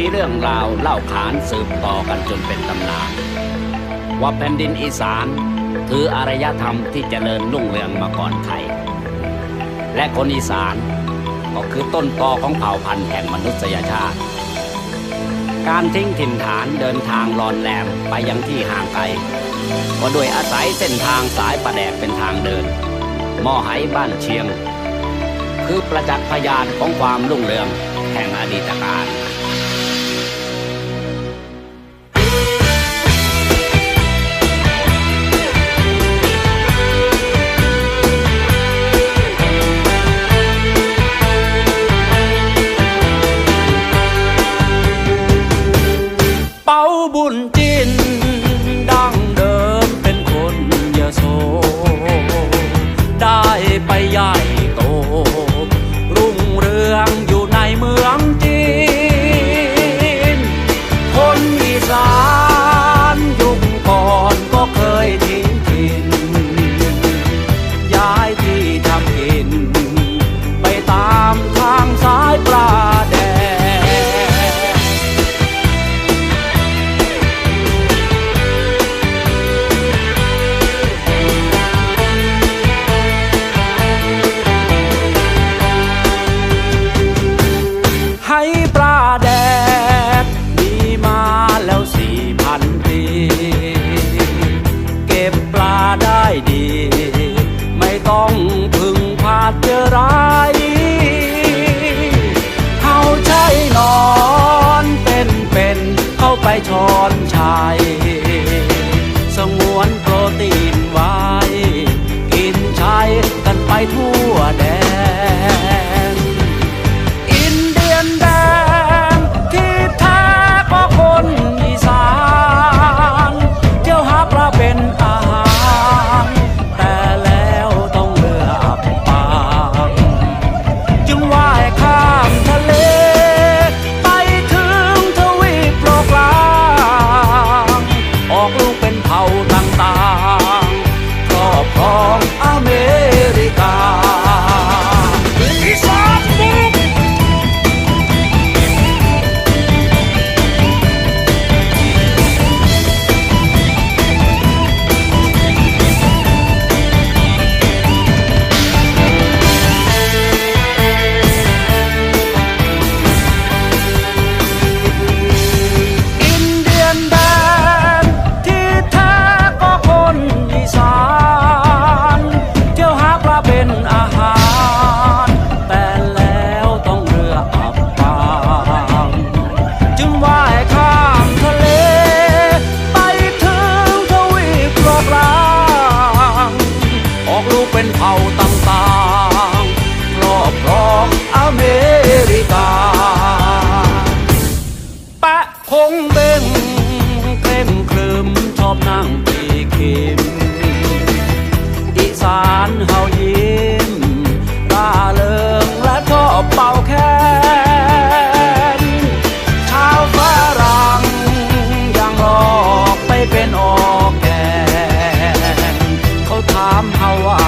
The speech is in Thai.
ีเรื่องราวเล่าขานสืบต่อกันจนเป็นตำนาน ว่าแผ่นดินอีสานถืออารยธรรมที่เจริญรุ่งเรืองมาก่อนใคร และคนอีสานก็คือต้นตอของเผ่าพันธุ์แห่งมนุษยชาติ การทิ้งถิ่นฐานเดินทางลอนแลมไปยังที่ห่างไกลก็โดยอาศัยเส้นทางสายประแดกเป็นทางเดินหม้อไหบ้านเชียง คือประจักษ์พยานของความรุ่งเรืองแห่งอดีตการ ได้ไป ๆคร ต่างๆครอบครองอเมริกา แปะคงเบ่งเคล่มคลืมชอบนั่งปีคิมอีสานเฮายิ้มร่าเริงและชอบเป่าแคนชาวฝรั่งยังหลอกไปเป็นออกแกนเขาถามเฮาว่า